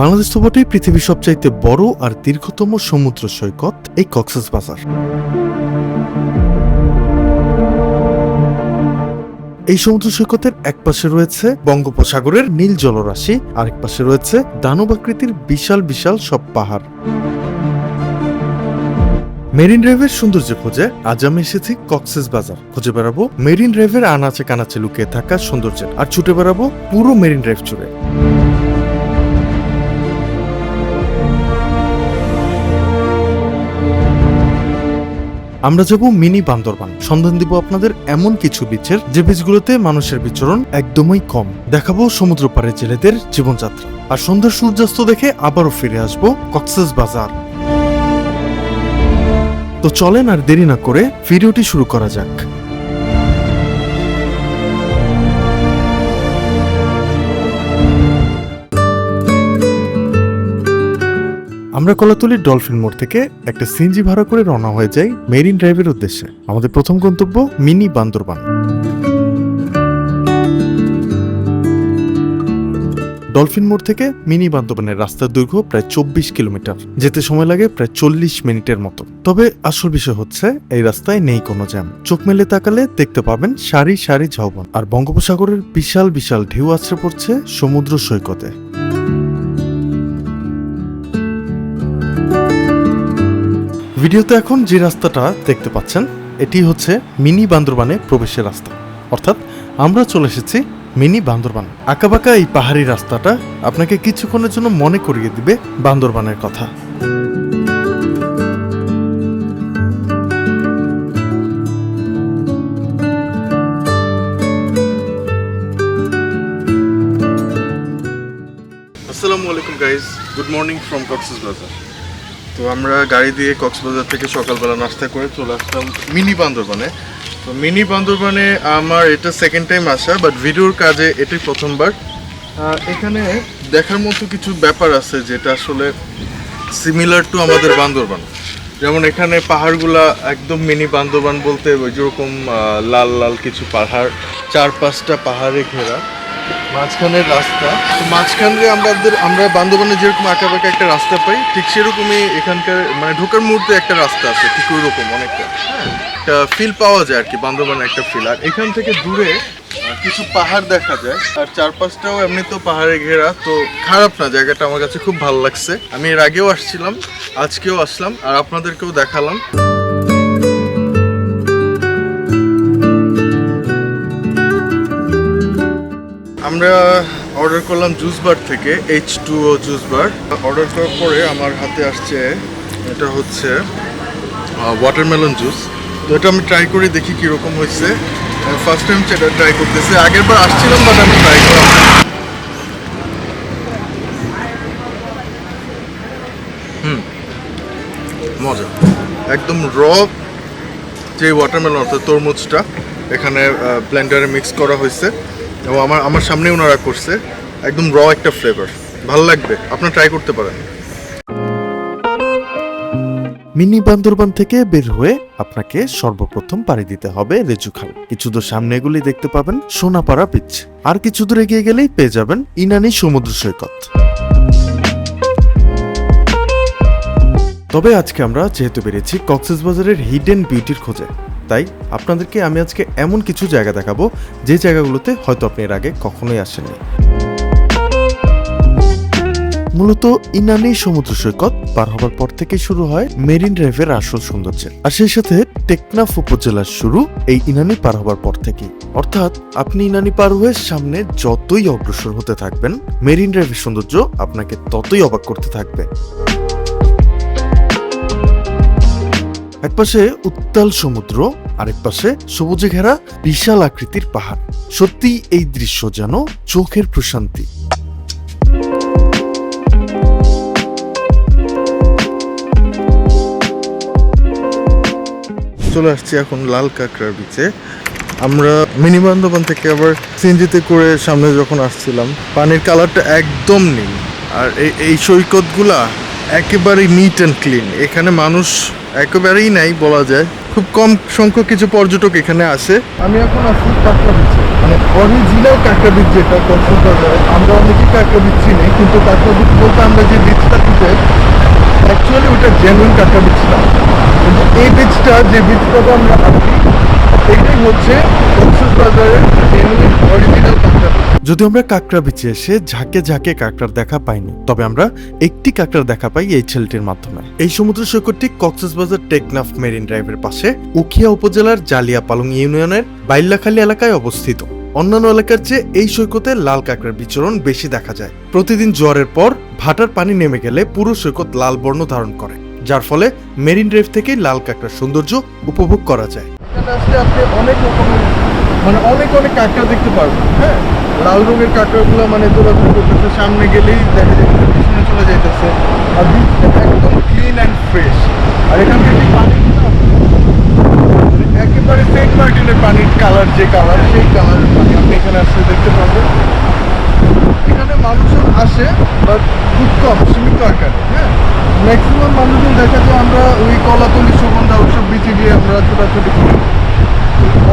বাংলাদেশ তো বটেই পৃথিবীর সবচাইতে বড় আর দীর্ঘতম সমুদ্র সৈকত এই কক্সেস বাজার। এই সমুদ্র সৈকতের এক পাশে রয়েছে বঙ্গোপসাগরের নীল জলরাশি, আরেক পাশে রয়েছে দানবাকৃতির বিশাল বিশাল সব পাহাড়। মেরিন ড্রাইভের সৌন্দর্য খোঁজে আজ আমি এসেছি কক্সেস বাজার। খুঁজে বেড়াবো মেরিন ড্রাইভের আনাচে কানাচে লুকিয়ে থাকা সৌন্দর্যের। আর ছুটে বেড়াবো পুরো মেরিন ড্রাইভ জুড়ে। আমরা যাব মিনি বান্দরবান। সন্ধান দিব আপনাদের এমন কিছু বিচের, যে বীজগুলোতে মানুষের বিচরণ একদমই কম। দেখাবো সমুদ্র পাড়ে জেলেদের জীবনযাত্রা। আর সন্ধ্যার সূর্যাস্ত দেখে আবারও ফিরে আসব কক্সেস বাজার। তো চলেন আর দেরি না করে ভিডিওটি শুরু করা যাক। আমরা কলাতলির ডলফিন মোড় থেকে একটা সিএনজি ভাড়া করে রওনা হয়ে যাই মেরিন ড্রাইভের উদ্দেশ্যে। আমাদের প্রথম গন্তব্য মিনি বান্দরবান। ডলফিন মোড় থেকে মিনি বান্দরবানের রাস্তার দৈর্ঘ্য প্রায় চব্বিশ কিলোমিটার। যেতে সময় লাগে প্রায় চল্লিশ মিনিটের মতো। তবে আসল বিষয় হচ্ছে, এই রাস্তায় নেই কোনো জ্যাম। চোখ মেলে তাকালে দেখতে পাবেন সারি সারি ঝাউবন। আর বঙ্গোপসাগরের বিশাল বিশাল ঢেউ আছড়ে পড়ছে সমুদ্র সৈকতে। ভিডিওতে এখন যে রাস্তাটা দেখতে পাচ্ছেন, এটি হচ্ছে মিনি বান্দরবানে প্রবেশের রাস্তা। অর্থাৎ আমরা চলে এসেছি মিনি বান্দরবান। আঁকাবাঁকা এই পাহাড়ি রাস্তাটা আপনাকে কিছুক্ষণের জন্য মনে করিয়ে দিবে বান্দরবানের কথা। আসসালামু আলাইকুম guys good morning from Cox's Bazar তো আমরা গাড়ি দিয়ে কক্সবাজার থেকে সকালবেলা নাস্তা করে চলে আসলাম মিনি বান্দরবানে। তো মিনি বান্দরবানে আমার এটা সেকেন্ড টাইম আসা বাট ভিডিওর কাজে এটাই প্রথমবার। এখানে দেখার মতো কিছু ব্যাপার আছে যেটা আসলে সিমিলার টু আমাদের বান্দরবান। যেমন এখানে পাহাড়গুলা একদম মিনি বান্দরবান বলতে ওই যেরকম লাল লাল কিছু পাহাড় চার পাঁচটা পাহাড়ে ঘেরা। মাঝখানের রাস্তা। তো মাঝখানে আমাদের আমরা বান্দরবানে যেরকম আঁকা বাঁকা একটা রাস্তা পাই, ঠিক সেরকমই এখানকার মানে ঢোকার মুহূর্তে একটা রাস্তা আছে, ঠিক ওই রকম অনেকটা। একটা ফিল পাওয়া যায় আর কি, বান্দরবানে একটা ফিল আর এখান থেকে দূরে কিছু পাহাড় দেখা যায়। আর চারপাশটাও এমনিতেও পাহাড়ে ঘেরা, তো খারাপ না, জায়গাটা আমার কাছে খুব ভালো লাগছে। আমি এর আগেও আসছিলাম, আজকেও আসলাম, আর আপনাদেরকেও দেখালাম। আমরা অর্ডার করলাম জুস বার থেকে H two O juice bar order করার পরে আমার হাতে আসছে, এটা হচ্ছে ওয়াটারমেলন জুস তো এটা আমি ট্রাই করে দেখি কীরকম হয়েছে। ফার্স্ট টাইম সেটা ট্রাই করতেছে। আগের বার আসছিলাম বাট আমি ট্রাই করলাম হুম, মজা। একদম র যে ওয়াটারমেলন অর্থাৎ তরমুজটা, এখানে ব্লেন্ডারে মিক্স করা হয়েছে। এবং আমার আমার সামনে ওনারা করছে। একদম র একটা ফ্লেভার ভালো লাগবে। আপনারা ট্রাই করতে পারেন। মিনি বান্দরবান থেকে বের হয়ে আপনাকে সর্বপ্রথম পাড়ি দিতে হবে রেজুখাল কিছু দূর সামনে এগুলি দেখতে পাবেন সোনাপাড়া বিচ আর কিছু দূর এগিয়ে গেলেই পেয়ে যাবেন ইনানি সমুদ্র সৈকত। তবে আজকে আমরা যেহেতু বেরিয়েছি কক্সবাজারের হিডেন বিউটির খোঁজে। তাই আপনাদেরকে আমি আজকে এমন কিছু জায়গা দেখাবো, যে জায়গাগুলোতে হয়তো আপনি এর আগে কখনোই আসেননি। মূলত ইনানি সমুদ্র সৈকত পার হবার পর থেকে শুরু হয় মেরিন ড্রাইভের আসল সৌন্দর্য আর সেই সাথে টেকনাফ উপজেলার শুরু এই ইনানি পার হবার পর থেকে অর্থাৎ আপনি ইনানি পার হয়ে সামনে যতই অগ্রসর হতে থাকবেন, মেরিন ড্রাইভের সৌন্দর্য আপনাকে ততই অবাক করতে থাকবে। একপাশে উত্তাল সমুদ্র, আরেক পাশে সবুজে ঘেরা বিশাল আকৃতির পাহাড়। সত্যি এই দৃশ্য যেন চোখের প্রশান্তি। চলে আসছি এখন লাল কাঁকড়ার বিচে আমরা মিনি বান্দরবান থেকে আবার সিএনজিতে করে সামনে যখন আসছিলাম, পানির কালারটা একদম নীল। আর এই এই সৈকতগুলা একেবারেই নিট অ্যান্ড ক্লিন এখানে মানুষ একেবারেই নাই বলা যায়। খুব কম সংখ্যক কিছু পর্যটক এখানে আসে আমি এখন আছি কাঁকড়া বিচে মানে অরিজিনাল কাঁকড়া বিচ যেটা কক্সবাজারে আমরা অনেকেই কাঁকড়া বিচ চিনি, কিন্তু কাঁকড়া বিচ বলতে আমরা যে বিচটা দিতে অ্যাকচুয়ালি ওটা জেনুইন কাঁকড়া বিচ না। কিন্তু এই বিচটা যে বিচটাতে আমরা আছি এটাই হচ্ছে কক্সবাজারের জেনুইন অরিজিনাল যদিও আমরা কাঁকড়া বিচে এসে ঝাঁকে ঝাঁকে কাঁকড়ার দেখা পাইনি, তবে আমরা একটি কাঁকড়ার দেখা পাই এই ছেলেটির মাধ্যমে। এই সমুদ্র সৈকতটি কক্সবাজার টেকনাফ মেরিন ড্রাইভের পাশে উখিয়া উপজেলার জালিয়াপালং ইউনিয়নের বাইল্লাখালী এলাকায় অবস্থিত। অন্যান্য এলাকার চেয়ে এই সৈকতে লাল কাঁকড়ার বিচরণ বেশি দেখা যায়। প্রতিদিন জোয়ারের পর ভাটার পানি নেমে গেলে পুরো সৈকত লাল বর্ণ ধারণ করে, যার ফলে মেরিন ড্রাইভ থেকে লাল কাঁকড়ার সৌন্দর্য উপভোগ করা যায়। অনেক রকমের মানে অনেক অনেক কাঁকড়া দেখতে পারবেন হ্যাঁ? লাল রঙের কাঁকড়াগুলো মানে দৌড়াদৌড়ি করতেছে, সামনে গেলেই দেখা যাচ্ছে পিছনে চলে যাইতেছে। আর বিচটা একদম ক্লিন অ্যান্ড ফ্রেশ আর এখানকার যে মানে একেবারে সেন্ট মার্টিনের পানির কালার যে কালার সেই কালারের পানি। আপনি এখানে আসলে দেখতে পাবেন এখানে মানুষজন আসে বাট খুব কম, সীমিত আকারে হ্যাঁ? ম্যাক্সিমাম মানুষজন দেখা যায়, আমরা ওই কলাতলি, সুগন্ধা, ওইসব বিচে গিয়ে আমরা ছোটাছুটি করি।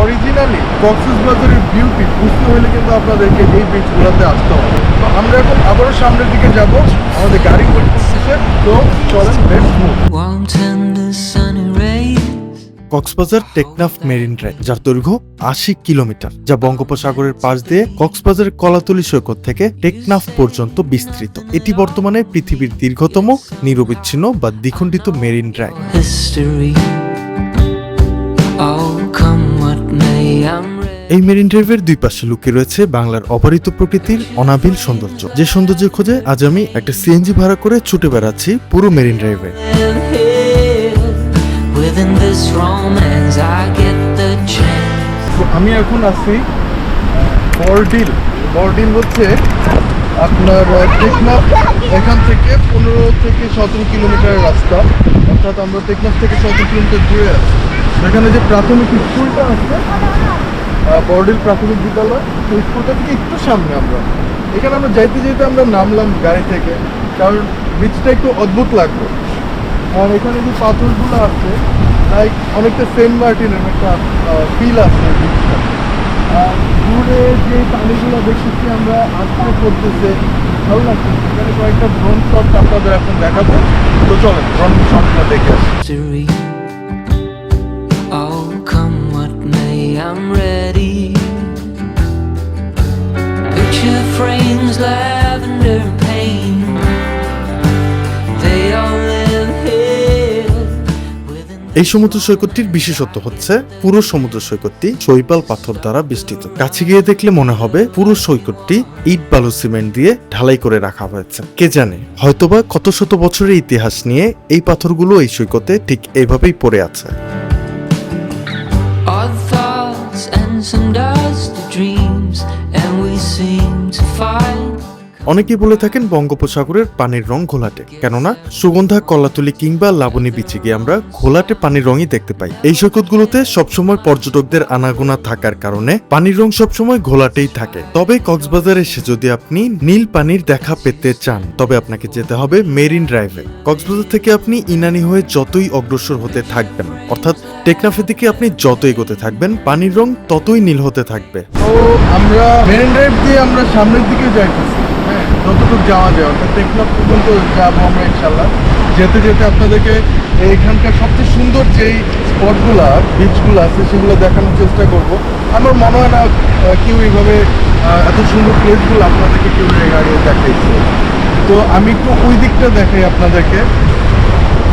অরিজিনালি কক্সবাজারের বিউটি বুঝতে হলে কিন্তু আপনাদেরকে এই বিচগুলোতে আসতে হবে। তো আমরা এখন আবারও সামনের দিকে যাব আমাদের গাড়ি ওয়েট করতেছে। তো চলেন let's move Cox's Bazar Teknaf marine drive যার দৈর্ঘ্য আশি কিলোমিটার যা বঙ্গোপসাগরের পাশ দিয়ে কক্সবাজারের কলাতলি সৈকত থেকে টেকনাফ পর্যন্ত বিস্তৃত। এটি বর্তমানে পৃথিবীর দীর্ঘতম নিরবিচ্ছিন্ন বা দ্বিখণ্ডিত মেরিন ড্রাইভ। এই মেরিন ড্রাইভের দুই পাশে লুকিয়ে রয়েছে বাংলার অবারিত প্রকৃতির অনাবিল সৌন্দর্য। যে সৌন্দর্যের খোঁজে আজ আমি একটা সিএনজি ভাড়া করে ছুটে বেড়াচ্ছি পুরো মেরিন ড্রাইভে আমি এখন আছি বর্ডিল বর্ডিল হচ্ছে আপনার টেকনাফ এখান থেকে পনেরো থেকে সতেরো কিলোমিটারের রাস্তা। অর্থাৎ আমরা টেকনাফ থেকে সতেরো কিলোমিটার দূরে আছি। এখানে যে প্রাথমিক স্কুলটা আছে আহ, বর্ডিল প্রাথমিক বিদ্যালয় সেই স্কুলটা থেকে একটু সামনে আমরা। এখানে আমরা যাইতে যেতে আমরা নামলাম গাড়ি থেকে কারণ বিচটা একটু অদ্ভুত লাগল। আর এখানে যে পাথরগুলো আছে লাইক অনেকটা সেন্ট মার্টিনের একটা ফিল আছে। আর দূরে যে পানিগুলো দেখতেছি আমরা আজকে করতেছে ভালো লাগছে। এখানে কয়েকটা শট আপনাদের এখন দেখাবো। তো চলেন শটটা দেখে আসি। এই সমুদ্র সৈকতটির বিশেষত্ব হচ্ছে পুরো সমুদ্র সৈকতটি শৈবাল পাথর দ্বারা বেষ্টিত। কাছে গিয়ে দেখলে মনে হবে পুরো সৈকতটি ইট বালু সিমেন্ট দিয়ে ঢালাই করে রাখা হয়েছে। কে জানে? হয়তোবা কত শত বছরের ইতিহাস নিয়ে এই পাথরগুলো এই সৈকতে ঠিক এইভাবেই পড়ে আছে। Some dusty dreams, and we seem to find. অনেকেই বলে থাকেন বঙ্গোপসাগরের পানির রং ঘোলাটে, কেননা সুগন্ধা, কলাতুলি কিংবা লাবণী বিচে গিয়ে আমরা ঘোলাটে পানির রঙই দেখতে পাই। এই সৈকতগুলোতে সবসময় পর্যটকদের আনাগোনা থাকার কারণে পানির রং সবসময় ঘোলাটেই থাকে। তবে কক্সবাজার এসে যদি আপনি নীল পানির দেখা পেতে চান, তবে আপনাকে যেতে হবে মেরিন ড্রাইভে। কক্সবাজার থেকে আপনি ইনানি হয়ে যতই অগ্রসর হতে থাকবেন, অর্থাৎ টেকনাফের দিকে আপনি যত এগোতে থাকবেন, পানির রং ততই নীল হতে থাকবে। আমরা মেরিন ড্রাইভ দিয়ে আমরা সামনের দিকে হ্যাঁ যতটুকু যাওয়া যায়। অর্থাৎ টেকনাফ পর্যন্ত যাব আমরা ইনশাল্লাহ যেতে যেতে আপনাদেরকে এখানকার সবচেয়ে সুন্দর যেই স্পটগুলো বিচগুলো আছে, সেগুলো দেখানোর চেষ্টা করব। আমার মনে হয় না কেউ এইভাবে এত সুন্দর প্লেসগুলো আপনাদেরকে কেউ গাড়ি দেখাইছে। তো আমি একটু ওই দিকটা দেখাই আপনাদেরকে।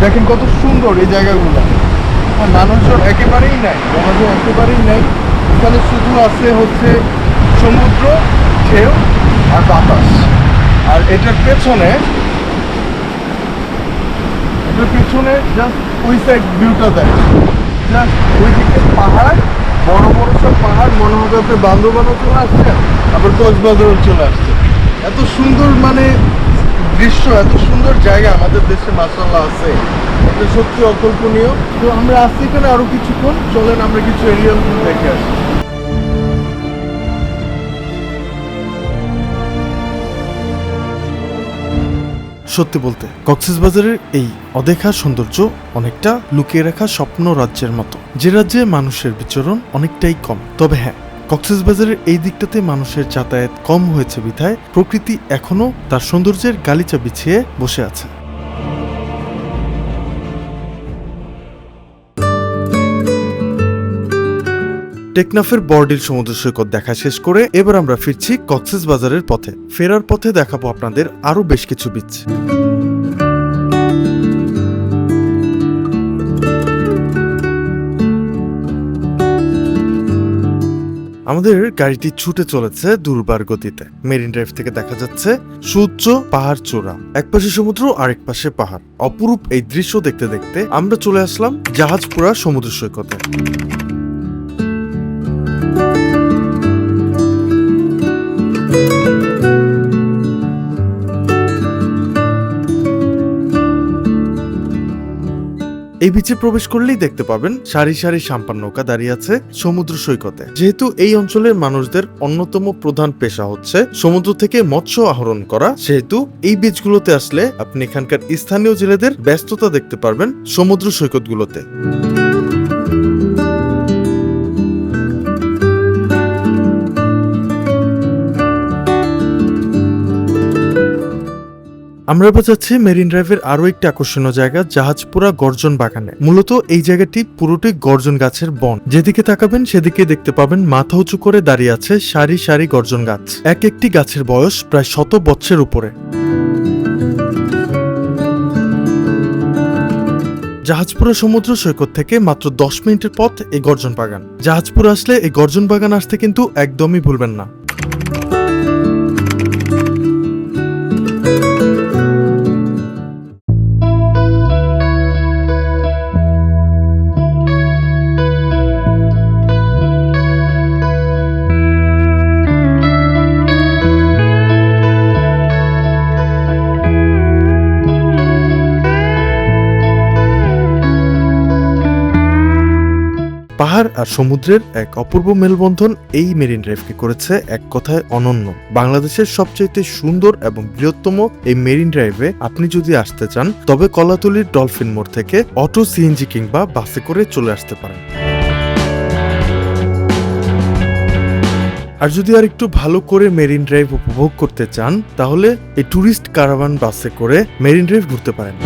দেখেন কত সুন্দর এই জায়গাগুলো। মানুষজন একেবারেই নাই, মানুষজন একেবারেই নাই। এখানে শুধু আছে হচ্ছে সমুদ্র, ঢেউ আর বাতাস। আর এটার পেছনে এটার পেছনে জাস্ট ওই সাইড ভিউটা দেয় জাস্ট ওই দিকে পাহাড়, বড় বড় সব পাহাড়, মনে হবে আপনি বান্দরবানও চলে আসছে, আবার কক্সবাজারও চলে আসছে। এত সুন্দর মানে দৃশ্য, এত সুন্দর জায়গা আমাদের দেশে মাসাল্লাহ আছে। এটা সত্যি অকল্পনীয়। তো আমরা আসছি এখানে আরও কিছুক্ষণ। চলেন, আমরা কিছু এরিয়াল দেখে আসি। সত্যি বলতে, কক্সবাজারের এই অদেখা সৌন্দর্য অনেকটা লুকিয়ে রাখা স্বপ্ন রাজ্যের মতো। যে রাজ্যে মানুষের বিচরণ অনেকটাই কম। তবে হ্যাঁ কক্সবাজারের এই দিকটাতে মানুষের যাতায়াত কম হয়েছে বিধায় প্রকৃতি এখনও তার সৌন্দর্যের গালিচা বিছিয়ে বসে আছে। টেকনাফের বর্ডির সমুদ্র সৈকত দেখা শেষ করে এবার আমরা ফিরছি কক্সেস বাজারের পথে। ফেরার পথে দেখাবো আপনাদের আরও বেশ কিছু বিচ আমাদের গাড়িটি ছুটে চলেছে দুর্বার গতিতে। মেরিন ড্রাইভ থেকে দেখা যাচ্ছে সূর্য, পাহাড়, চূড়া। এক পাশে সমুদ্র, আরেক পাশে পাহাড়। অপরূপ এই দৃশ্য দেখতে দেখতে আমরা চলে আসলাম জাহাজপুরা সমুদ্র সৈকতে। এই বিচে প্রবেশ করলেই দেখতে পাবেন সারি সারি সাম্পান নৌকা দাঁড়িয়ে আছে সমুদ্র সৈকতে। যেহেতু এই অঞ্চলের মানুষদের অন্যতম প্রধান পেশা হচ্ছে সমুদ্র থেকে মৎস্য আহরণ করা, সেহেতু এই বিচগুলোতে আসলে আপনি এখানকার স্থানীয় জেলেদের ব্যস্ততা দেখতে পারবেন সমুদ্র সৈকতগুলোতে। আমরা এবার যাচ্ছি মেরিন ড্রাইভের আরও একটি আকর্ষণীয় জায়গা, জাহাজপুরা গর্জন বাগানে। মূলত এই জায়গাটি পুরোটি গর্জন গাছের বন। যেদিকে তাকাবেন সেদিকে দেখতে পাবেন মাথা উঁচু করে দাঁড়িয়ে আছে সারি সারি গর্জন গাছ। এক একটি গাছের বয়স প্রায় শত বৎসের উপরে। জাহাজপুরা সমুদ্র সৈকত থেকে মাত্র দশ মিনিটের পথ এই গর্জন বাগান। জাহাজপুর আসলে এই গর্জন বাগান আসতে কিন্তু একদমই ভুলবেন না। আর সমুদ্রের এক অপূর্ব মেলবন্ধন এই মেরিন ড্রাইভকে করেছে এক কথায় অনন্য। বাংলাদেশের সবচাইতে সুন্দর এবং বৃহত্তম এই মেরিন ড্রাইভে আপনি যদি আসতে চান, তবে কলাতলির ডলফিন মোড় থেকে অটো সিএনজি কিংবা বাসে করে চলে আসতে পারেন। আর যদি আর একটু ভালো করে মেরিন ড্রাইভ উপভোগ করতে চান, তাহলে এই ট্যুরিস্ট কারাভান বাসে করে মেরিন ড্রাইভ ঘুরতে পারেন।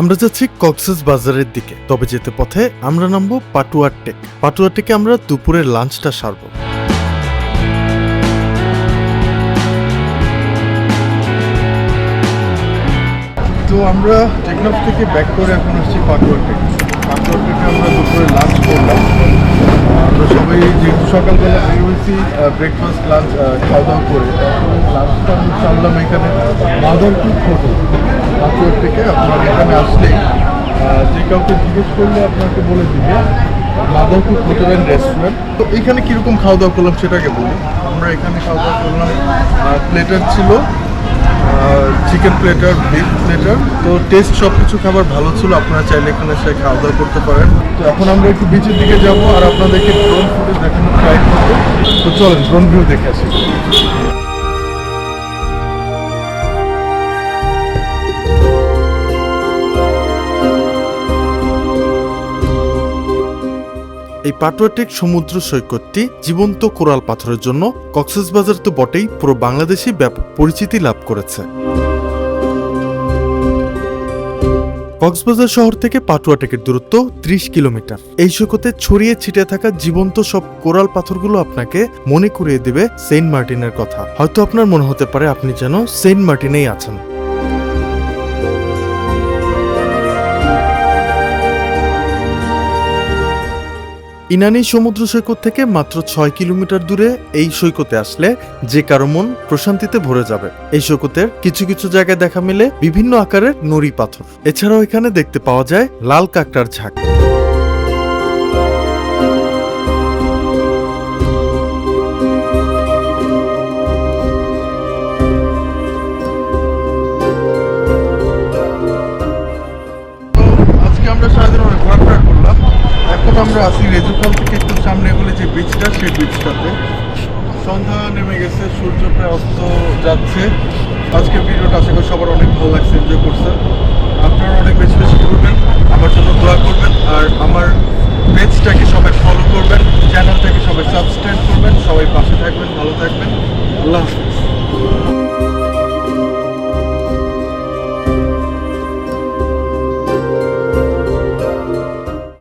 আমরা যাচ্ছি কক্সেস বাজারের দিকে। তবে যেতে পথে আমরা নামবো পাটুয়ার টেক। পাটুয়ার টেকে আমরা দুপুরের লাঞ্চটা সারবো। তো আমরা টেকনাফ থেকে ব্যাক করে এখন আসছি পাকুয়ার থেকে পাটুয়ার থেকে আমরা দুপুরে লাঞ্চ করলাম। আমরা সবাই যেহেতু সকালবেলা বের হয়েছি ব্রেকফাস্ট লাঞ্চ খাওয়া দাওয়া করে লাঞ্চটা আমি সারলাম এখানে। মাদারপুর হোটেল পাকুয়ার থেকে আপনার এখানে আসলে যে কাউকে জিজ্ঞেস করলে আপনাকে বলে দিবে মাদারপুর হোটেল অ্যান্ড রেস্টুরেন্ট তো এখানে কীরকম খাওয়া দাওয়া করলাম সেটাকে বলি। আমরা এখানে খাওয়া দাওয়া করলাম প্লেটার ছিল চিকেন প্লেটার বিফ প্লেটার তো টেস্ট সব কিছু খাবার ভালো ছিল, আপনারা চাইলে এখানে এসে খাওয়া দাওয়া করতে পারেন। তো এখন আমরা একটু বিচের দিকে যাব, আর আপনাদেরকে ড্রোন ফুটেজ দেখানো ট্রাই করব। তো চলেন ড্রোন ভিউ দেখে আসি। এই পাটুয়াটেক সমুদ্র সৈকতটি জীবন্ত কোরাল পাথরের জন্য কক্সবাজার তো বটেই পুরো বাংলাদেশে ব্যাপক পরিচিতি লাভ করেছে। কক্সবাজার শহর থেকে পাটুয়াটেকের দূরত্ব ত্রিশ কিলোমিটার। এই সৈকতে ছড়িয়ে ছিটে থাকা জীবন্ত সব কোরাল পাথরগুলো আপনাকে মনে করিয়ে দেবে সেন্ট মার্টিনের কথা। হয়তো আপনার মনে হতে পারে আপনি যেন সেন্ট মার্টিনেই আছেন। ইনানি সমুদ্র সৈকত থেকে মাত্র ছয় কিলোমিটার দূরে এই সৈকতে আসলে যে কারও মন প্রশান্তিতে ভরে যাবে। এই সৈকতের কিছু কিছু জায়গায় দেখা মিলে বিভিন্ন আকারের নড়ি পাথর। এছাড়াও এখানে দেখতে পাওয়া যায় লাল কাকটার ঝাঁক। আমরা আসি রেজুফল থেকে একটু সামনে বলে যে বিচটা সেই বিচটাতে সন্ধ্যা নেমে গেছে, সূর্য প্রায় অস্ত যাচ্ছে। আজকে ভিডিওটা আশা করি সবার অনেক ভালো লাগছে এনজয় করছেন আপনারা অনেক বেশি বেশি করবেন আমার জন্য দোয়া করবেন, আর আমার পেজটাকে সবাই ফলো করবেন চ্যানেলটাকে সবাই সাবস্ক্রাইব করবেন, সবাই পাশে থাকবেন, ভালো থাকবেন। আল্লাহ হাফিজ।